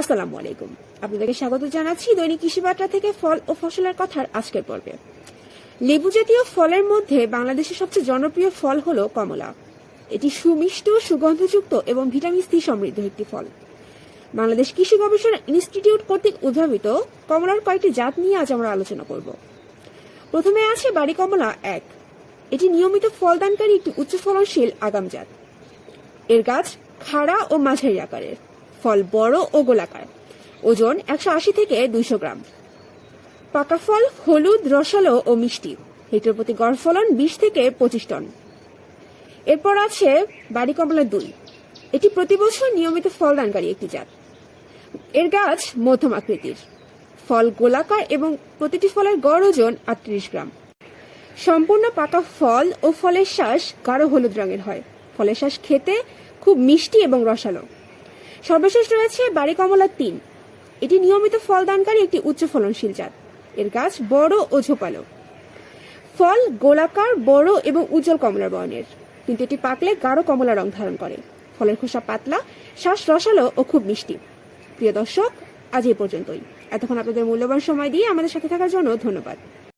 আসসালামু আলাইকুম। আপনাদেরকে স্বাগত জানাচ্ছি দৈনিক কৃষি বার্তা থেকে ফল ও ফসলের কথার আজকের পর্বে। লেবু জাতীয় ফলের মধ্যে বাংলাদেশের সবচেয়ে জনপ্রিয় ফল হলো কমলা। এটি সুমিষ্ট, সুগন্ধযুক্ত এবং ভিটামিন সি সমৃদ্ধ একটি ফল। বাংলাদেশ কৃষি গবেষণা ইনস্টিটিউট কর্তৃক উদ্ভাবিত কমলার কয়েকটি জাত নিয়ে আজ আমরা আলোচনা করব। প্রথমে আছে বাড়ি কমলা এক। এটি নিয়মিত ফলদানকারী একটি উচ্চ ফলনশীল আগাম জাত। এর গাছ খাড়া ও মাঝারি আকারের। ফল বড় ও গোলাকার। ওজন একশো আশি থেকে দুইশো গ্রাম। পাকা ফল হলুদ, রসালো ও মিষ্টি। হেক্টর প্রতি গড় ফলন বিশ থেকে পঁচিশ টন। এরপর আছে বাড়ি কমলা দুই। এটি প্রতি বছর নিয়মিত ফলদানকারী একটি জাত। এর গাছ মধ্যম আকৃতির। ফল গোলাকার এবং প্রতিটি ফলের গড় ওজন আটত্রিশ গ্রাম। সম্পূর্ণ পাকা ফল ও ফলের শ্বাস গাঢ় হলুদ রঙের হয়। ফলের শ্বাস খেতে খুব মিষ্টি এবং রসালো। সর্বশেষ রয়েছে বাড়ি কমলা তিন। এটি নিয়মিত ফলদানকারী একটি উচ্চ ফলনশীল জাত। এর গাছ বড় ও ঝোপালো। ফল গোলাকার, বড় এবং উজ্জ্বল কমলা বর্ণের। কিন্তু এটি পাকলে গাঢ় কমলা রং ধারণ করে। ফলের খোসা পাতলা, শ্বাস রসালো ও খুব মিষ্টি। প্রিয় দর্শক, আজ এই পর্যন্তই। এতক্ষণ আপনাদের মূল্যবান সময় দিয়ে আমাদের সাথে থাকার জন্য ধন্যবাদ।